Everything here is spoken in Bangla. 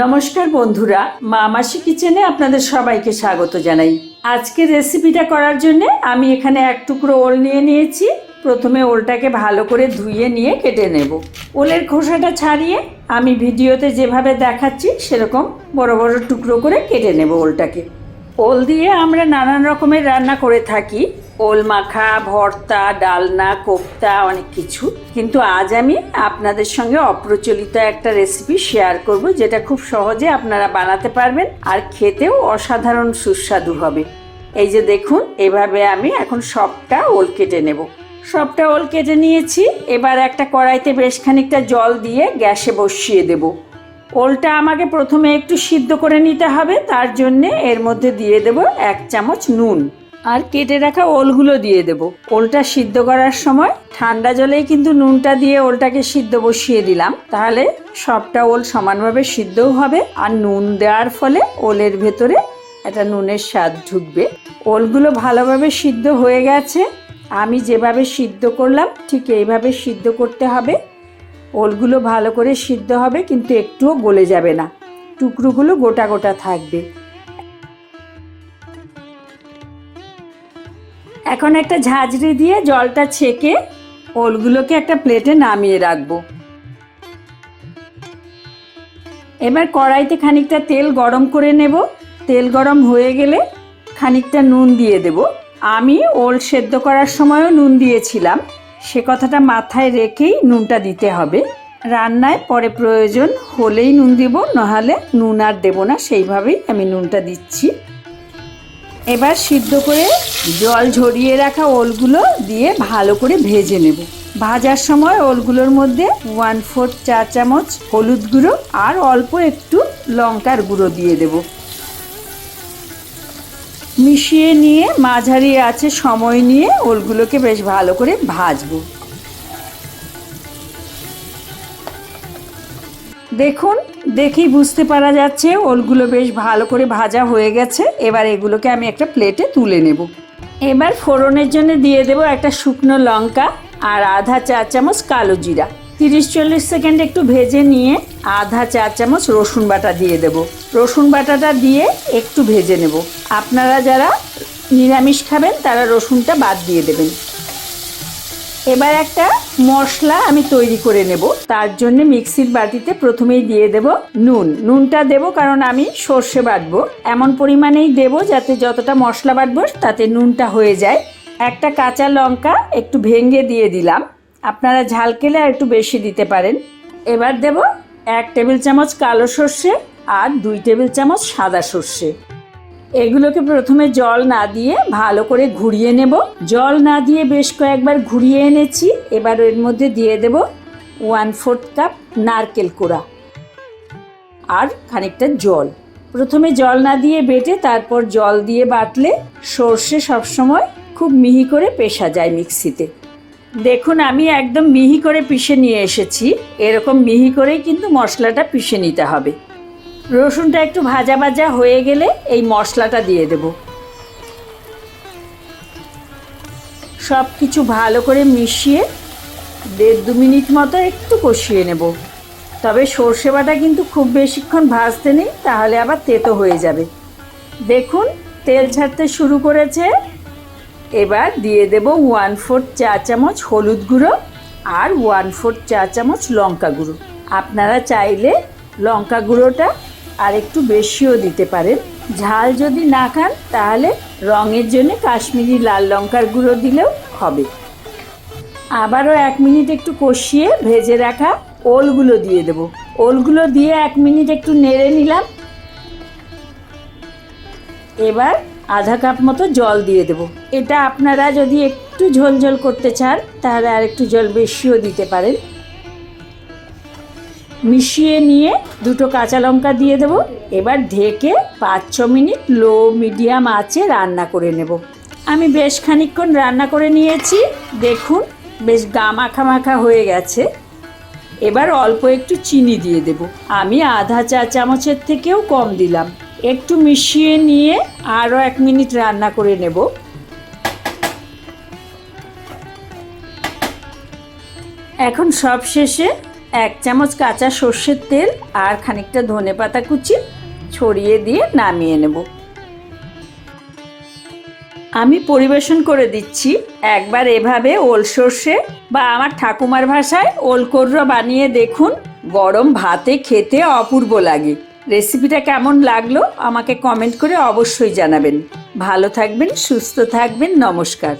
নমস্কার বন্ধুরা মা মাসি কিচেনে আপনাদের সবাইকে স্বাগত জানাই। আজকে রেসিপিটা করার জন্য আমি এখানে এক টুকরো ওল নিয়ে নিয়েছি। প্রথমে ওলটাকে ভালো করে ধুয়ে নিয়ে কেটে নেব। ওলের খোসাটা ছাড়িয়ে আমি ভিডিওতে যেভাবে দেখাচ্ছি, সেরকম বড় বড় টুকরো করে কেটে নেব ওলটাকে। ওল দিয়ে আমরা নানান রকমের রান্না করে থাকি। ওল মাখা ভর্তা, ডালনা, কোপ্তা, অনেক কিছু। কিন্তু আজ আমি আপনাদের সঙ্গে অপ্রচলিত একটা রেসিপি শেয়ার করব, যেটা খুব সহজে আপনারা বানাতে পারবেন আর খেতেও অসাধারণ সুস্বাদু হবে। এই যে দেখুন, এভাবে আমি এখন সবটা ওল কেটে নেব। সবটা ওল কেটে নিয়েছি, এবার একটা কড়াইতে বেশ খানিকটা জল দিয়ে গ্যাসে বসিয়ে দেবো। ওলটা আমাকে প্রথমে একটু সিদ্ধ করে নিতে হবে, তার জন্যে এর মধ্যে দিয়ে দেব এক চামচ নুন। আর কেটে রাখা ওলগুলো দিয়ে দেব। ওলটা সিদ্ধ করার সময় ঠান্ডা জলেই কিন্তু নুনটা দিয়ে ওলটাকে সিদ্ধ বসিয়ে দিলাম। তাহলে সবটা ওল সমানভাবে সিদ্ধও হবে আর নুন দেওয়ার ফলে ওলের ভেতরে একটা নুনের স্বাদ ঢুকবে। ওলগুলো ভালোভাবে সিদ্ধ হয়ে গেছে। আমি যেভাবে সিদ্ধ করলাম ঠিক এইভাবে সিদ্ধ করতে হবে। ওলগুলো ভালো করে সিদ্ধ হবে কিন্তু একটুও গলে যাবে না। টুকরোগুলো গোটা গোটা থাকবে। এখন একটা ঝাঁঝরি দিয়ে জলটা ছেঁকে ওলগুলোকে একটা প্লেটে নামিয়ে রাখব। এবার কড়াইতে খানিকটা তেল গরম করে নেব। তেল গরম হয়ে গেলে খানিকটা নুন দিয়ে দেব। আমি ওল সেদ্ধ করার সময়ও নুন দিয়েছিলাম। সে কথাটা মাথায় রেখেই নুনটা দিতে হবে। রান্নায় পরে প্রয়োজন হলেই নুন দিব, নাহলে নুন আর দেবো না। সেইভাবেই আমি নুনটা দিচ্ছি। এবার সিদ্ধ করে জল ঝরিয়ে রাখা ওলগুলো দিয়ে ভালো করে ভেজে নেব। ভাজার সময় ওলগুলোর মধ্যে ওয়ান ফোর চা চামচ হলুদ গুঁড়ো আর অল্প একটু লঙ্কার গুঁড়ো দিয়ে দেব। মিশিয়ে নিয়ে মাঝারি আছে সময় নিয়ে ওলগুলোকে বেশ ভালো করে ভাজবো। দেখুন, দেখেই বুঝতে পারা যাচ্ছে ওলগুলো বেশ ভালো করে ভাজা হয়ে গেছে। এবার এগুলোকে আমি একটা প্লেটে তুলে নেব। এবার ফোড়নের জন্য দিয়ে দেব একটা শুকনো লঙ্কা আর আধা চা চামচ কালো জিরা। তিরিশ চল্লিশ সেকেন্ড একটু ভেজে নিয়ে আধা চা চামচ রসুন বাটা দিয়ে দেব। রসুন বাটাটা দিয়ে একটু ভেজে নেব। আপনারা যারা নিরামিষ খাবেন, তারা রসুনটা বাদ দিয়ে দেবেন। এবার একটা মশলা আমি তৈরি করে নেব। তার জন্য মিক্সির বাটিতে প্রথমেই দিয়ে দেব নুন। নুনটা দেব কারণ আমি সর্ষে বাটবো। এমন পরিমাণেই দেব যাতে যতটা মশলা বাটবো তাতে নুনটা হয়ে যায়। একটা কাঁচা লঙ্কা একটু ভেঙে দিয়ে দিলাম। আপনারা ঝাল খেলে আর একটু বেশি দিতে পারেন। এবার দেব এক টেবিল চামচ কালো সর্ষে আর দুই টেবিল চামচ সাদা সর্ষে। এগুলোকে প্রথমে জল না দিয়ে ভালো করে ঘুরিয়ে নেব। জল না দিয়ে বেশ কয়েকবার ঘুরিয়ে এনেছি। এবার এর মধ্যে দিয়ে দেব ওয়ান ফোর্থ কাপ নারকেল কোড়া আর খানিকটা জল। প্রথমে জল না দিয়ে বেটে তারপর জল দিয়ে বাটলে সর্ষে সবসময় খুব মিহি করে পেশা যায় মিক্সিতে। দেখুন, আমি একদম মিহি করে পিষে নিয়ে এসেছি। এরকম মিহি করেই কিন্তু মশলাটা পিষে নিতে হবে। রসুনটা একটু ভাজা ভাজা হয়ে গেলে এই মশলাটা দিয়ে দেব। সব কিছু ভালো করে মিশিয়ে দেড় দু মিনিট মতো একটু কষিয়ে নেব। তবে সর্ষে বাটা কিন্তু খুব বেশিক্ষণ ভাজতে নেই, তাহলে আবার তেতো হয়ে যাবে। দেখুন, তেল ছাড়তে শুরু করেছে। এবার দিয়ে দেব ওয়ান ফোর চা চামচ হলুদ গুঁড়ো আর ওয়ান ফোর চা চামচ লঙ্কা গুঁড়ো। আপনারা চাইলে লঙ্কা গুঁড়োটা আর একটু বেশিও দিতে পারেন। ঝাল যদি না খান, তাহলে রঙের জন্য কাশ্মীরি লাল লঙ্কার গুঁড়ো দিলেও হবে। আবারও এক মিনিট একটু কষিয়ে ভেজে রাখা ওলগুলো দিয়ে দেব। ওলগুলো দিয়ে এক মিনিট একটু নেড়ে নিলাম। এবার আধা কাপ মতো জল দিয়ে দেব। এটা আপনারা যদি একটু ঝোল ঝোল করতে চান, তাহলে আর একটু জল বেশিও দিতে পারেন। মিশিয়ে নিয়ে দুটো কাঁচা লঙ্কা দিয়ে দেবো। এবার ঢেকে পাঁচ, ছ মিনিট লো মিডিয়াম আঁচে রান্না করে নেব। আমি বেশ খানিকক্ষণ রান্না করে নিয়েছি। দেখুন, বেশ গা মাখা মাখা হয়ে গেছে। এবার অল্প একটু চিনি দিয়ে দেব। আমি আধা চা চামচের থেকেও কম দিলাম। একটু মিশিয়ে নিয়ে আরও এক মিনিট রান্না করে নেব। এখন সব শেষে এক চামচ কাঁচা সর্ষের তেল আর খানিকটা ধনে পাতা কুচি ছড়িয়ে দিয়ে নামিয়ে নেব। আমি পরিবেশন করে দিচ্ছি। একবার এভাবে ওল সর্ষে বা আমার ঠাকুমার ভাষায় ওলকোররা বানিয়ে দেখুন, গরম ভাতে খেতে অপূর্ব লাগে। রেসিপিটা কেমন লাগল আমাকে কমেন্ট করে অবশ্যই জানাবেন। ভালো থাকবেন, সুস্থ থাকবেন, নমস্কার।